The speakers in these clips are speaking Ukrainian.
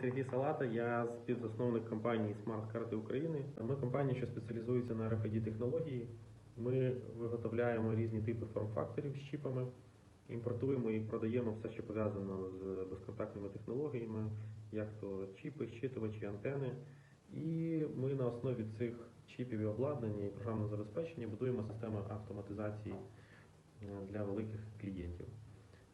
Сергій Салата, я співзасновник компанії Smart Карти України. Ми компанія, що спеціалізується на RFID технології. Ми виготовляємо різні типи форм-факторів з чіпами, імпортуємо і продаємо все, що пов'язано з безконтактними технологіями, як то чіпи, щитувачі, антени. І ми на основі цих чіпів і обладнання і програмного забезпечення будуємо системи автоматизації е, для великих клієнтів.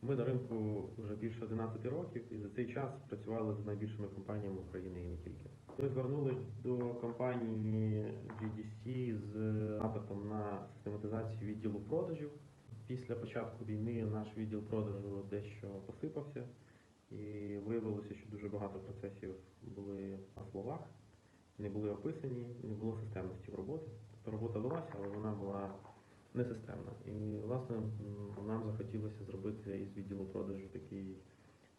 Ми на ринку вже більше 11 років і за цей час працювали з найбільшими компаніями України і не тільки. Ми звернулися до компанії GDC з запитом на систематизацію відділу продажів. Після початку війни наш відділ продажу дещо посипався, і виявилося, що дуже багато процесів були на словах, не були описані, не було системності в роботі. Тобто робота велася, але вона була не системна. І власне нам захотілося зробити із відділу продажу такий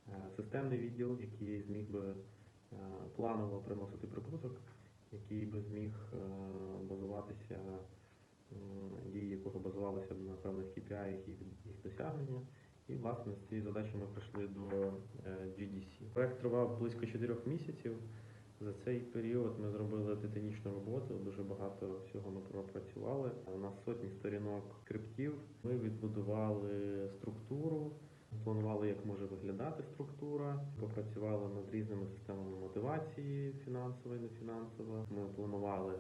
е, системний відділ, який зміг би е, планово приносити прибуток, який би зміг е, базуватися, дії якого базувалися на певних KPI і їх досягнення. І власне з цією задачею ми прийшли до GDC. Проект тривав близько 4 місяців. За цей період ми зробили титанічну роботу, дуже багато всього ми пропрацювали. У нас сотні сторінок скриптів. Ми відбудували структуру, планували, як може виглядати структура. Попрацювали над різними системами мотивації, фінансова і нефінансова. Ми планували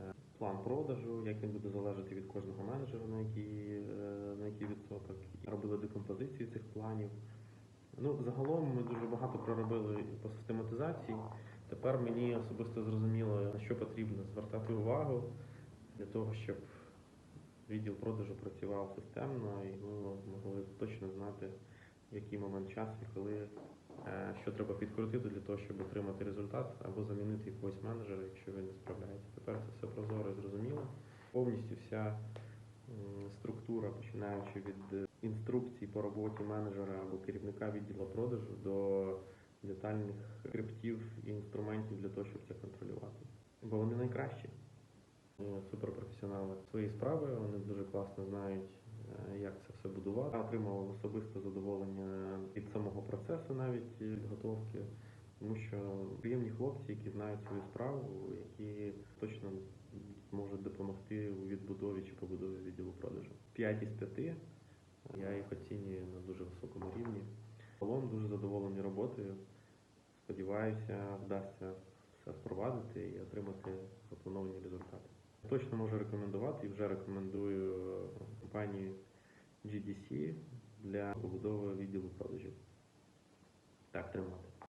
е, план продажу, як він буде залежати від кожного менеджера, на який, е, на який відсоток. Робили декомпозицію цих планів. Ну, загалом ми дуже багато проробили по систематизації. Тепер мені особисто зрозуміло, на що потрібно звертати увагу для того, щоб відділ продажу працював системно і ми могли точно знати, в який момент часу і коли е, що треба підкрутити для того, щоб отримати результат або замінити якогось менеджера, якщо він не справляється. Тепер це все прозоро і зрозуміло. Повністю вся структура, починаючи від е, інструкцій по роботі менеджера або керівника відділу продажу до детальних скриптів і інструментів для того, щоб це контролювати. Бо вони найкращі. Суперпрофесіонали своєї справи, вони дуже класно знають, е, як це все будувати. Я отримав особисте задоволення від самого процесу, навіть підготовки, тому що приємні хлопці, які знають свою справу, які точно можуть допомогти у відбудові чи побудові відділу продажу. 5 із 5 я їх оцінюю на дуже високому рівні. Загалом дуже задоволений роботою. Сподіваюся, вдасться все впровадити і отримати заплановані результати. Точно можу рекомендувати і вже рекомендую компанію GDC для побудови відділу продажів. Так тримати.